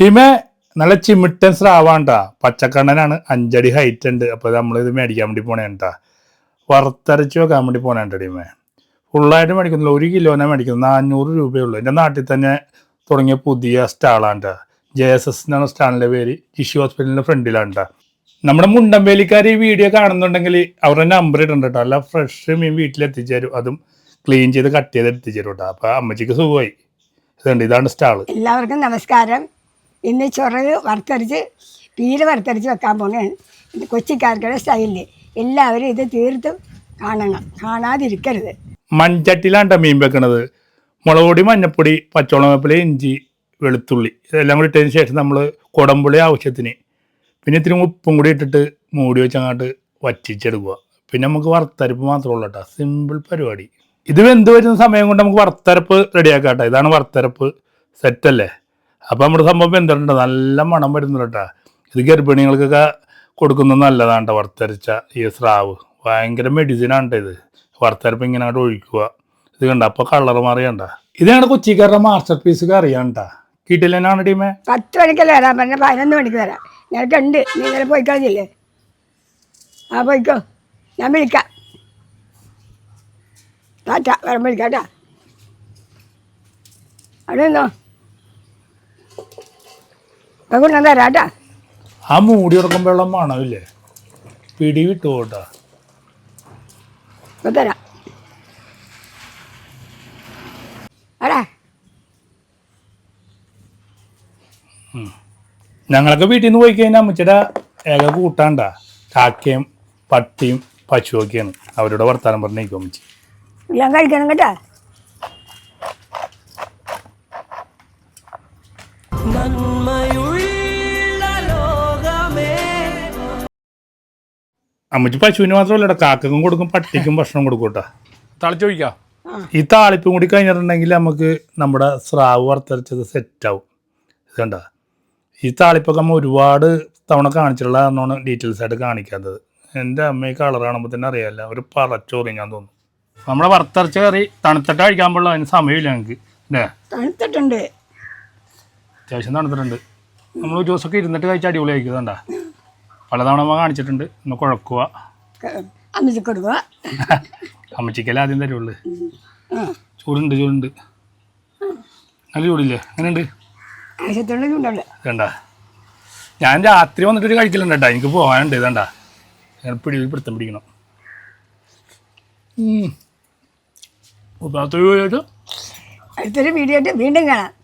ടീമേ നല്ല ചിമിട്ടൻ സ്രാവാണ്ടാ പച്ചക്കണ്ണനാണ് അഞ്ചടി ഹൈറ്റ് ഉണ്ട്. അപ്പൊ ഇത് മേടിക്കാൻ വേണ്ടി പോണേട്ടാ വറുത്തരച്ച് വെക്കാൻ വേണ്ടി പോണേണ്ട ടീമേ. ഫുള്ളായിട്ട് മേടിക്കുന്നില്ല. ഒരു കിലോനെ മേടിക്കുന്നു നാനൂറ് രൂപയുള്ളൂ. എന്റെ നാട്ടിൽ തന്നെ തുടങ്ങിയ പുതിയ സ്റ്റാളാണ്ട. ജെ എസ് എസ് എന്നാണ് സ്റ്റാളിന്റെ പേര്. ജിഷു ഹോസ്പിറ്റലിന്റെ ഫ്രണ്ടിലാണ്ടാ. നമ്മുടെ മുണ്ടമ്പേലിക്കാർ ഈ വീഡിയോ കാണുന്നുണ്ടെങ്കിൽ അവരുടെ നമ്പർ ഇടണ്ട കേട്ടോ അല്ല ഫ്രഷ് മീൻ വീട്ടിൽ എത്തിച്ചേരും അതും ക്ലീൻ ചെയ്ത് കട്ട് ചെയ്ത് എത്തിച്ചേരും കേട്ടോ അപ്പോൾ അമ്മച്ചിക്ക് സുഖമായി. ഇതുണ്ട് ഇതാണ് സ്റ്റാൾ. എല്ലാവർക്കും നമസ്കാരം. ഇന്ന് ചൊറവ് വറുത്തരച്ച് പീര് വറുത്തരച്ച് വെക്കാൻ പോണേ. ഇത് കൊച്ചിക്കാർക്കുടെ സ്റ്റൈലിൽ എല്ലാവരും ഇത് തീർത്തും കാണണം. കാണാതിരിക്കരുത്. മൺചട്ടിയിലാണ് മീൻ വെക്കണത്? മുളക് പൊടി മഞ്ഞപ്പൊടി പച്ചവളം വേപ്പില ഇഞ്ചി വെളുത്തുള്ളി. ഇതെല്ലാം കൂടി ഇട്ടതിന് ശേഷം നമ്മൾ കുടമ്പുളി ആവശ്യത്തിന്. പിന്നെ ഇത്തിരി ഉപ്പും കൂടി ഇട്ടിട്ട് മൂടി വെച്ചങ്ങാട്ട് വറ്റിച്ചെടുക്കുക. പിന്നെ നമുക്ക് വറുത്തരപ്പ് മാത്രമേ ഉള്ളൂ കേട്ടോ സിമ്പിൾ പരിപാടി. ഇത് വെന്ത് വരുന്ന സമയം കൊണ്ട് നമുക്ക് വറുത്തരപ്പ് റെഡിയാക്കാം കേട്ടോ ഇതാണ് വറുത്തരപ്പ് സെറ്റല്ലേ അപ്പോൾ നമ്മുടെ സംഭവം എന്തുണ്ട്? നല്ല മണം വരുന്നുണ്ട് കേട്ടോ. ഇത് ഗർഭിണികൾക്കൊക്കെ കൊടുക്കുന്നത് നല്ലതാണ് കേട്ടോ വറുത്തരച്ച ഈ സ്രാവ്. ഭയങ്കര മെഡിസിനാണ് ഇത്. വറുത്തരപ്പ് ഇങ്ങനെ അങ്ങോട്ട് ഒഴിക്കുക. ഇത് കണ്ട? അപ്പോൾ കളർ മാറിയണ്ട ഇതാണ് കൊച്ചിക്കാരുടെ മാസ്റ്റർ പീസ് അറിയണ്ട? കേട്ടാ കിട്ടില്ലെന്നാണ് ടീമേ. പത്ത് മണിക്കല്ലേ വരാൻ പറഞ്ഞ? പതിനൊന്ന് മണിക്ക് വരാം. ഞങ്ങൾക്കുണ്ട് നീ ഇന്നലെ പോയി ആ പോയിക്കോ. ഞാൻ വിളിക്കാം. ടാറ്റ വരം വിളിക്കാം കേട്ടാ അവിടെ നിന്നോ. കൊണ്ടു തരാം ആ മൂടി ഉറക്കുമ്പോഴുള്ള മണമില്ലേ? പിടി വിട്ടു പോട്ടാ തരാം. അടാ ഞങ്ങളൊക്കെ വീട്ടിൽ നിന്ന് പോയി കഴിഞ്ഞാൽ അമ്മച്ചിയുടെ ഏക കൂട്ടാണ്ട. കാക്കയും പട്ടിയും പശുവൊക്കെയാണ്. അവരുടെ വർത്താനം പറഞ്ഞേക്കും അമ്മച്ചി. എല്ലാം കഴിക്കണം കേട്ടാ. അമ്മച്ചി പശുവിന് മാത്രമല്ല കാക്കക്കും കൊടുക്കും പട്ടിക്കും ഭക്ഷണം കൊടുക്കും കേട്ടോ. ഈ താളിപ്പും കൂടി കഴിഞ്ഞിട്ടുണ്ടെങ്കിൽ നമുക്ക് നമ്മുടെ സ്രാവ് വറുത്തരച്ചത് സെറ്റാവും. ഇത് കണ്ട? ഈ താളിപ്പൊക്കെ നമ്മൾ ഒരുപാട് തവണ കാണിച്ചിട്ടുള്ള കാരണമാണ് ഡീറ്റെയിൽസ് ആയിട്ട് കാണിക്കാത്തത്. എന്റെ അമ്മ ഈ കളർ കാണുമ്പോൾ തന്നെ അറിയാമല്ല ഒരു പറച്ചോറിങ്ങാൻ തോന്നുന്നു നമ്മളെ വറുത്തരച്ച കറി തണുത്തിട്ട് കഴിക്കാൻ പാടില്ല അതിന് സമയമില്ല ഞങ്ങൾക്ക് അല്ലേ? തണുത്തിട്ടുണ്ട്. അത്യാവശ്യം തണുത്തിട്ടുണ്ട്. നമ്മൾ ഒരു ദിവസമൊക്കെ ഇരുന്നിട്ട് കഴിച്ചാൽ അടിപൊളിയായിരിക്കും കണ്ട പലതവണ നമ്മൾ കാണിച്ചിട്ടുണ്ട്. ഒന്ന് കുഴക്കുക അമ്മച്ചി കൊടുക്കുക അമ്മച്ചിക്കല്ലേ ആദ്യം തരുള്ളൂ. ചൂടുണ്ട് ചൂടുണ്ട്. നല്ല ചൂടില്ലേ? അങ്ങനെയുണ്ട് ആവശ്യത്തിനുള്ള വേണ്ട ഞാൻ രാത്രി വന്നിട്ടൊരു കഴിക്കലുണ്ട്. കേട്ടോ എനിക്ക് പോകാനുണ്ട് ഇതണ്ട. പിടി പിടുത്തം പിടിക്കണം. അടുത്തൊരു വീഡിയോ വീണ്ടും കാണാം.